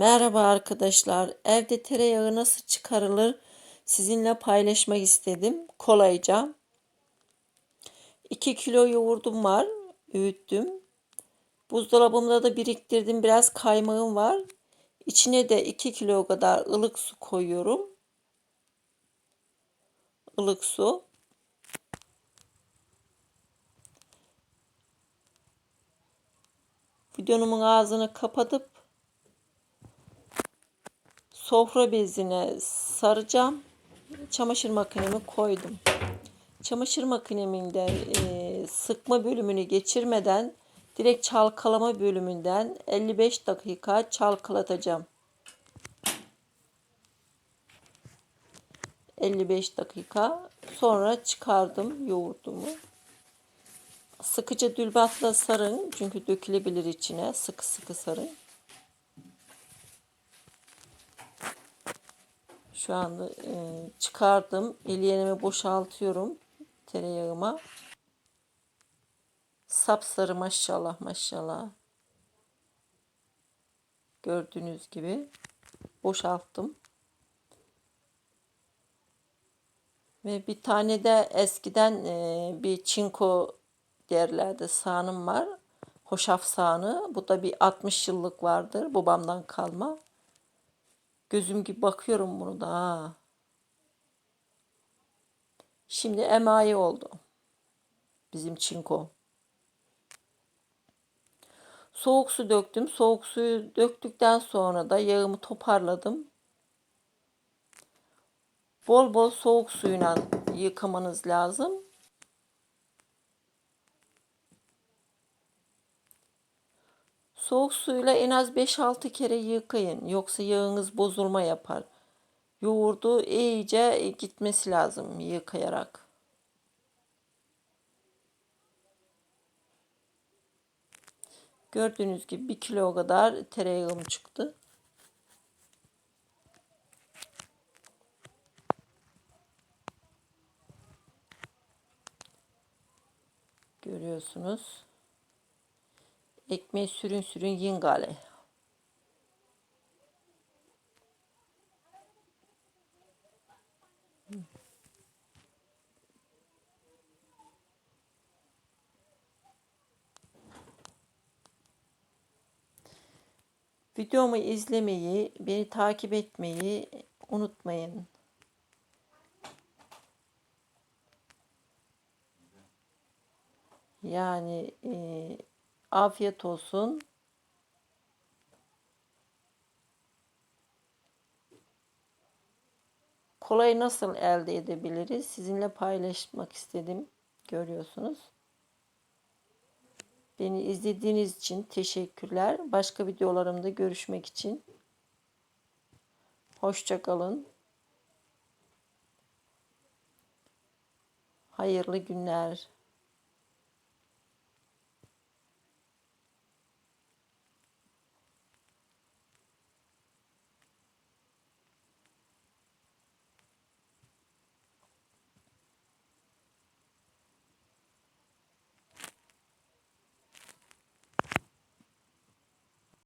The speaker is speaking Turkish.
Merhaba arkadaşlar. Evde tereyağı nasıl çıkarılır sizinle paylaşmak istedim. Kolayca. 2 kilo yoğurdum var. Öğüttüm. Buzdolabımda da biriktirdim. Biraz kaymağım var. İçine de 2 kilo kadar ılık su koyuyorum. Ilık su. Videonumun ağzını kapatıp sofra bezine saracağım. Çamaşır makinemi koydum. Çamaşır makinemin de e, sıkma bölümünü geçirmeden direkt çalkalama bölümünden 55 dakika çalkalatacağım. 55 dakika sonra çıkardım yoğurdumu. Sıkıca dülbatla sarın çünkü dökülebilir içine. Sıkı sıkı sarın. Şu anda e, çıkardım. Eliyenimi boşaltıyorum tereyağıma. Sapsarı maşallah maşallah. Gördüğünüz gibi boşalttım. Ve bir tane de eskiden e, bir çinko derlerdi sağanım var. Hoşaf sağanı. Bu da bir 60 yıllık vardır. Babamdan kalma. Gözüm gibi bakıyorum bunu da ha. Şimdi emayi oldu. Bizim çinko. Soğuk su döktüm. Soğuk suyu döktükten sonra da yağımı toparladım. Bol bol soğuk suyla yıkamanız lazım. Soğuk suyla en az 5-6 kere yıkayın. Yoksa yağınız bozulma yapar. Yoğurdu iyice gitmesi lazım yıkayarak. Gördüğünüz gibi bir kilo kadar tereyağım çıktı. Görüyorsunuz. Ekmeği sürün sürün yiyin gale. Videomu izlemeyi, beni takip etmeyi unutmayın. Yani e, afiyet olsun. Kolay nasıl elde edebiliriz? Sizinle paylaşmak istedim. Görüyorsunuz. Beni izlediğiniz için teşekkürler. Başka videolarımda görüşmek için. Hoşçakalın. Hayırlı günler.